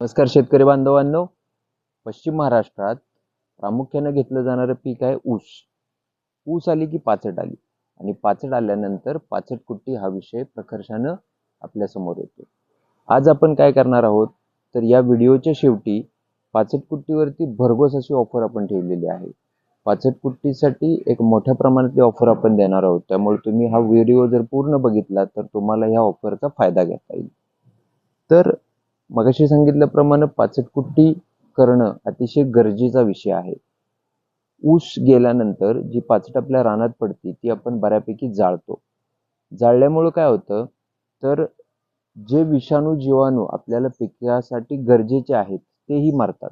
नमस्कार शेतकरी बांधवांनो. पश्चिम महाराष्ट्रात प्रामुख्यानं घेतलं जाणारं पीक आहे ऊस. ऊस आली की पाचट आली आणि पाचट आल्यानंतर पाचट कुट्टी हा विषय प्रकर्षानं आपल्यासमोर येतो. आज आपण काय करणार आहोत? तर या व्हिडिओच्या शेवटी पाचट कुट्टीवरती भरघोस अशी ऑफर आपण ठेवलेली आहे. पाचट कुट्टीसाठी एक मोठ्या प्रमाणातली ऑफर आपण देणार आहोत. त्यामुळे तुम्ही हा व्हिडिओ जर पूर्ण बघितला तर तुम्हाला ह्या ऑफरचा फायदा घेता येईल. तर मगाशी सांगितल्याप्रमाणे पाचटकुट्टी करणं अतिशय गरजेचा विषय आहे. ऊस गेल्यानंतर जी पाचट आपल्या रानात पडते ती आपण बऱ्यापैकी जाळतो. जाळल्यामुळं काय होतं? तर जे विषाणू जीवाणू आपल्याला पिकासाठी गरजेचे आहेत तेही मारतात.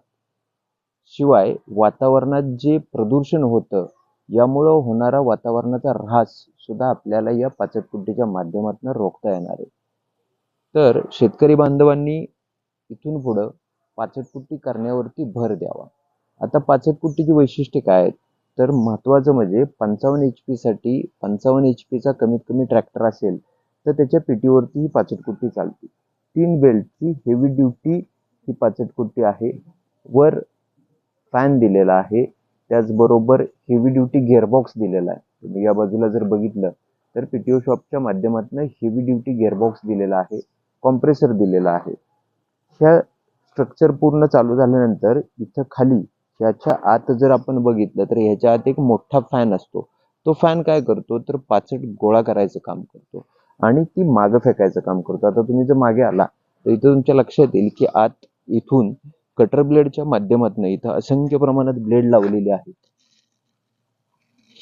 शिवाय वातावरणात जे प्रदूषण होतं यामुळं होणारा वातावरणाचा ऱ्हास सुद्धा आपल्याला या पाचटकुट्टीच्या माध्यमातून रोखता येणार आहे. तर शेतकरी बांधवांनी इथून पुढं पाचटपुट्टी करण्यावरती भर द्यावा. आता पाचटपुट्टीची वैशिष्ट्ये काय आहेत? तर महत्त्वाचं म्हणजे पंचावन्न एच पीसाठी पंचावन्न एच पीचा कमीत कमी ट्रॅक्टर असेल तर त्याच्या पेटीवरती ही पाचटकुट्टी चालते. तीन बेल्टची हेवी ड्युटी ही पाचटकुट्टी आहे. वर फॅन दिलेला आहे. त्याचबरोबर हेवी ड्युटी गिअरबॉक्स दिलेला आहे. तुम्ही या बाजूला जर बघितलं तर पी टी ओ शॉपच्या माध्यमातून हेवी ड्युटी गिअरबॉक्स दिलेला आहे. कॉम्प्रेसर दिलेला आहे. ह्या स्ट्रक्चर पूर्ण चालू झाल्यानंतर इथं खाली ह्याच्या आत जर आपण बघितलं तर ह्याच्या आत एक मोठा फॅन असतो. तो फॅन काय करतो? तर पाचट गोळा करायचं काम करतो. आणि ती मागं फेकायचं काम करतो. आता तुम्ही जर मागे आला तर इथं तुमच्या लक्षात येईल की आत इथून कटर ब्लेडच्या माध्यमातून इथं असंख्य प्रमाणात ब्लेड लावलेले आहेत.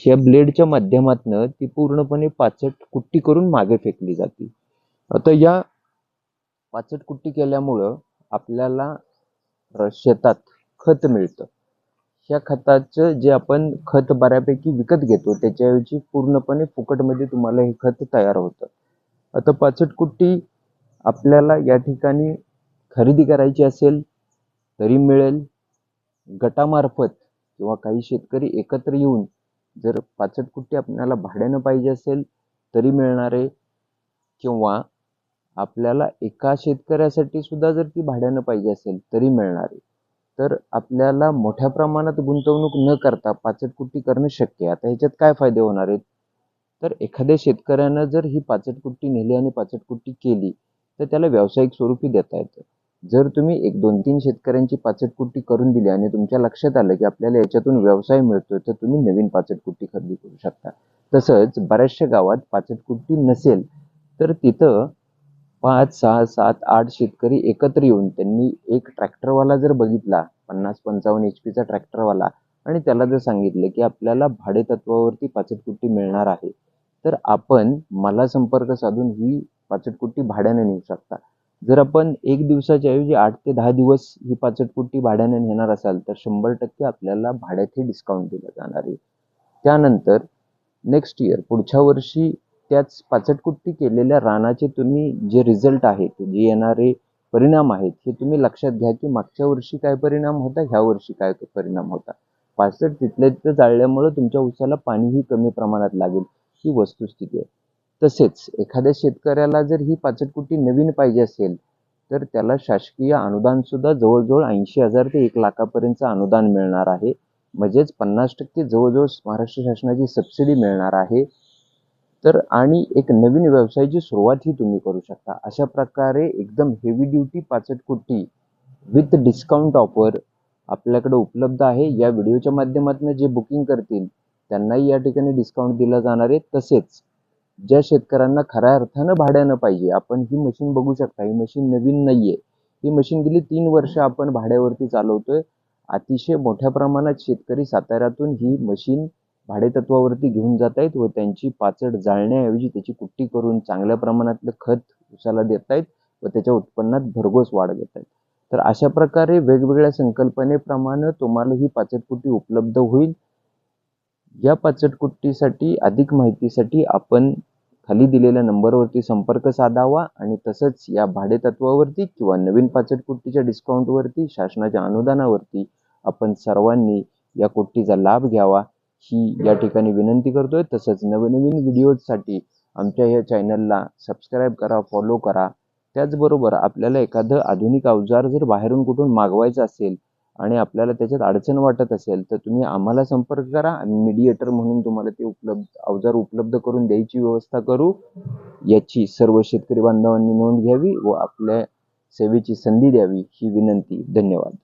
ह्या ब्लेडच्या माध्यमातून ती पूर्णपणे पाचट कुट्टी करून मागे फेकली जाते. आता या पाचट कुट्टी केल्यामुळं आपल्याला र- शेतात खत मिळतं. ह्या खताचं जे आपण खत बऱ्यापैकी विकत घेतो त्याच्याऐवजी पूर्णपणे फुकटमध्ये तुम्हाला हे खत तयार होतं. आता पाचट कुट्टी आपल्याला या ठिकाणी खरेदी करायची असेल तरी मिळेल. गटामार्फत किंवा काही शेतकरी एकत्र येऊन जर पाचट कुट्टी आपल्याला भाड्यानं पाहिजे असेल तरी मिळणारे किंवा आपल्याला एका शेतकऱ्यासाठी सुद्धा जर ती भाड्यानं पाहिजे असेल तरी मिळणार आहे. तर आपल्याला मोठ्या प्रमाणात गुंतवणूक न करता पाचट कुट्टी करणं शक्य आहे. आता ह्याच्यात काय फायदे होणार आहेत? तर एखाद्या शेतकऱ्यानं जर ही पाचट कुट्टी नेली आणि पाचट कुट्टी केली तर त्याला व्यावसायिक स्वरूपी देता येतं. जर तुम्ही एक दोन तीन शेतकऱ्यांची पाचट कुट्टी करून दिली आणि तुमच्या लक्षात आलं की आपल्याला याच्यातून व्यवसाय मिळतोय तर तुम्ही नवीन पाचट कुट्टी खरेदी करू शकता. तसंच बऱ्याचशा गावात पाचट कुट्टी नसेल तर तिथं पाच सहा सात आठ शेतकरी एकत्र येऊन त्यांनी एक ट्रॅक्टरवाला जर बघितला पन्नास पंचावन्न एच पीचा ट्रॅक्टरवाला आणि त्याला जर सांगितलं की आपल्याला भाडे तत्वावरती पाचटकुट्टी मिळणार आहे तर आपण मला संपर्क साधून ही पाचटकुट्टी भाड्याने नेऊ शकता. जर आपण एक दिवसाच्या ऐवजी आठ ते दहा दिवस ही पाचटकुट्टी भाड्याने नेणार असाल तर शंभर टक्के आपल्याला भाड्यातही डिस्काउंट दिलं जाणार आहे. त्यानंतर नेक्स्ट इयर पुढच्या वर्षी त्याच पाचटकुट्टी केलेल्या रानाचे तुम्ही जे रिझल्ट आहेत जे येणारे परिणाम आहेत हे तुम्ही लक्षात घ्या की मागच्या वर्षी काय परिणाम होता ह्या वर्षी काय परिणाम होता. पाचट तिथल्या तिथं जाळल्यामुळं तुमच्या उसाला पाणीही कमी प्रमाणात लागेल ही वस्तुस्थिती आहे. तसेच एखाद्या शेतकऱ्याला जर ही पाचटकुट्टी नवीन पाहिजे असेल तर त्याला शासकीय अनुदान सुद्धा जवळजवळ ऐंशी हजार ते एक लाखापर्यंतचं अनुदान मिळणार आहे. म्हणजेच पन्नास टक्के जवळजवळ महाराष्ट्र शासनाची सबसिडी मिळणार आहे. तर आणि एक नवीन व्यवसायाची सुरुवातही तुम्ही करू शकता. अशा प्रकारे एकदम हेवी ड्युटी पाचट कोटी विथ डिस्काउंट ऑफर आपल्याकडे उपलब्ध आहे. या व्हिडिओच्या माध्यमातून जे बुकिंग करतील त्यांनाही या ठिकाणी डिस्काउंट दिला जाणार आहे. तसेच ज्या शेतकऱ्यांना खऱ्या अर्थानं भाड्यानं पाहिजे आपण ही मशीन बघू शकता. ही मशीन नवीन नाहीये. ही मशीन गेली तीन वर्ष आपण भाड्यावरती चालवतोय. अतिशय मोठ्या प्रमाणात शेतकरी साताऱ्यातून ही मशीन भाडेतत्वावरती घेऊन जात आहेत व त्यांची पाचड जाळण्याऐवजी त्याची कुट्टी करून चांगल्या प्रमाणातलं खत उसाला देत आहेत व त्याच्या उत्पन्नात भरघोस वाढ घेत आहेत. तर अशा प्रकारे वेगवेगळ्या संकल्पनेप्रमाणे तुम्हाला ही पाचटकुट्टी उपलब्ध होईल. या पाचटकुट्टीसाठी अधिक माहितीसाठी आपण खाली दिलेल्या नंबरवरती संपर्क साधावा आणि तसंच या भाडेतत्वावरती किंवा नवीन पाचटकुट्टीच्या डिस्काउंटवरती शासनाच्या अनुदानावरती आपण सर्वांनी या कुट्टीचा लाभ घ्यावा. ही या ठिकाणी विनंती करतोय. तसंच नवनवीन व्हिडिओजसाठी आमच्या या चॅनलला सबस्क्राईब करा फॉलो करा. त्याचबरोबर आपल्याला एखादं आधुनिक अवजार जर बाहेरून कुठून मागवायचं असेल आणि आपल्याला त्याच्यात अडचण वाटत असेल तर तुम्ही आम्हाला संपर्क करा. आम्ही मीडिएटर म्हणून तुम्हाला ते उपलब्ध अवजार उपलब्ध करून द्यायची व्यवस्था करू. याची सर्व शेतकरी बांधवांनी नोंद घ्यावी व आपल्या सेवेची संधी द्यावी ही विनंती. धन्यवाद.